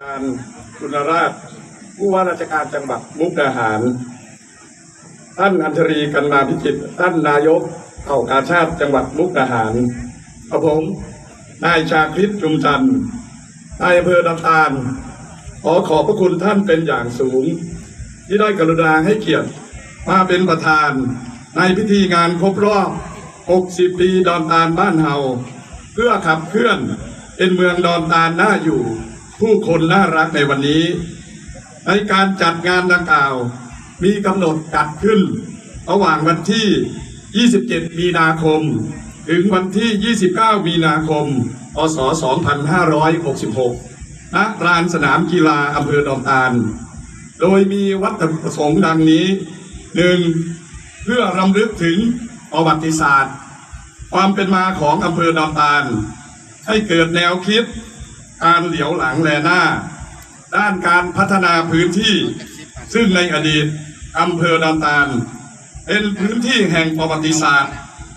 อาจารย์คุณราชผู้ว่าราชการจังหวัดมุกดาหาร ท่านอัญชรีกันมาพิจิตรท่านนายกเผ่ากาชาติจังหวัดมุกดาหารกระผมนายชาคริตจุมจันทร์นายอำเภอดำตาลขอขอบพระคุณท่านเป็นอย่างสูง ที่ได้กรุณาให้เกียรติมาเป็นประธาน ในพิธีงานครบรอบ 60 ปีดอนตาลบ้านเฮาเพื่อขับเคลื่อนเป็นเมืองดอนตาลน่าอยู่ ผู้คนน่ารักในวันนี้ ในการจัดงานดังกล่าว มีกำหนดจัดขึ้น ระหว่างวันที่ 27 มีนาคม ถึงวันที่ 29 มีนาคมพศ2566ณลานสนามกีฬาอำเภอดอนตาล โดยมีวัตถุประสงค์ดังนี้ 1. เพื่อรำลึกถึงประวัติศาสตร์ ความเป็นมาของอำเภอดอนตาล ให้เกิดแนวคิด การเหลียวหลังแลหน้า ด้านการพัฒนาพื้นที่ ซึ่งในอดีตอำเภอดอนตาล เป็นพื้นที่แห่งประวัติศาสตร์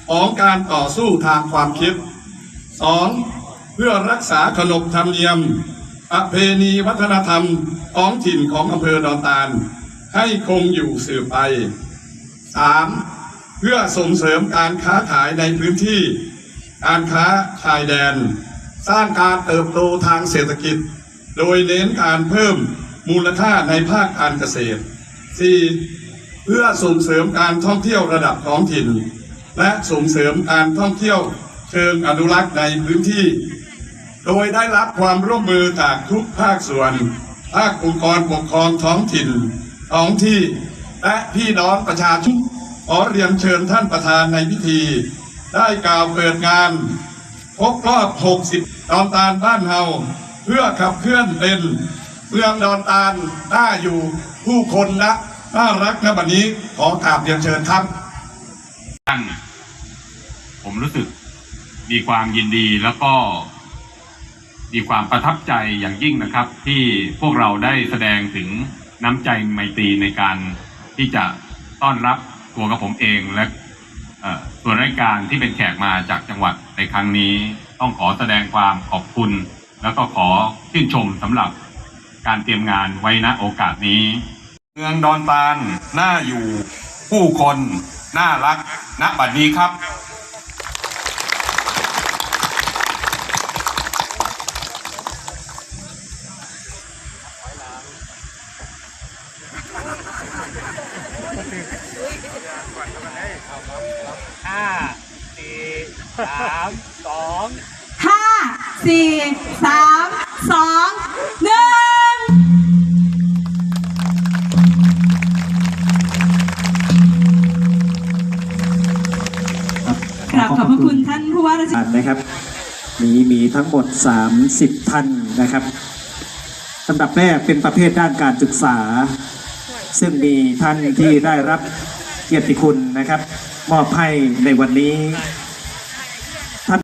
ของการต่อสู้ทางความคิด 2. เพื่อรักษาขนบธรรมเนียมประเพณีวัฒนธรรมท้องถิ่นของอำเภอดอนตาล ให้คงอยู่สืบไป 3. เพื่อส่งเสริมการค้าขายในพื้นที่ การค้าชายแดน สร้างการเติบโตทางเศรษฐกิจ โดยเน้นการเพิ่มมูลค่าในภาคการเกษตร 4. เพื่อส่งเสริมการท่องเที่ยวระดับท้องถิ่น และส่งเสริมการท่องเที่ยวเชิงอนุรักษ์ในพื้นที่ โดยได้รับความร่วมมือจากทุกภาคส่วน ภาคองค์กรปกครองท้องถิ่น ท้องที่ และพี่น้องประชาชนขอเรียนเชิญท่านประธานในพิธี ได้กล่าวเปิดงาน ครบรอบ 60 ดอนตาลบ้านเฮาเพื่อขับเคลื่อนเป็นเมืองดอนตาลน่าอยู่ผู้คนนะน่ารักนะบัดนี้ขอกราบเรียนเชิญครับท่านผมรู้สึกมีความยินดีแล้วก็มีความประทับใจอย่างยิ่งนะครับ ที่พวกเราได้แสดงถึงน้ำใจไมตรีในการที่จะต้อนรับตัวกับผมเองและ ส่วนรายการที่เป็นแขกมาจากจังหวัดในครั้งนี้ต้องขอแสดงความขอบคุณ แล้วก็ขอชื่นชมสำหรับการเตรียมงานไว้ณโอกาสนี้ เมืองดอนตาลน่าอยู่ผู้คนน่ารักณบัดนี้ครับ ห้าสี่สามสองห้าสี่สามสองหนึ่งกราบขอบพระคุณท่านผู้ว่าราชการนะครับ มีมีทั้งหมด 30 ท่านนะครับลำดับแรกเป็นประเภทด้านการศึกษา ซึ่งมีท่านที่ได้รับเกียรติคุณนะครับ มอบให้ในวันนี้ท่าน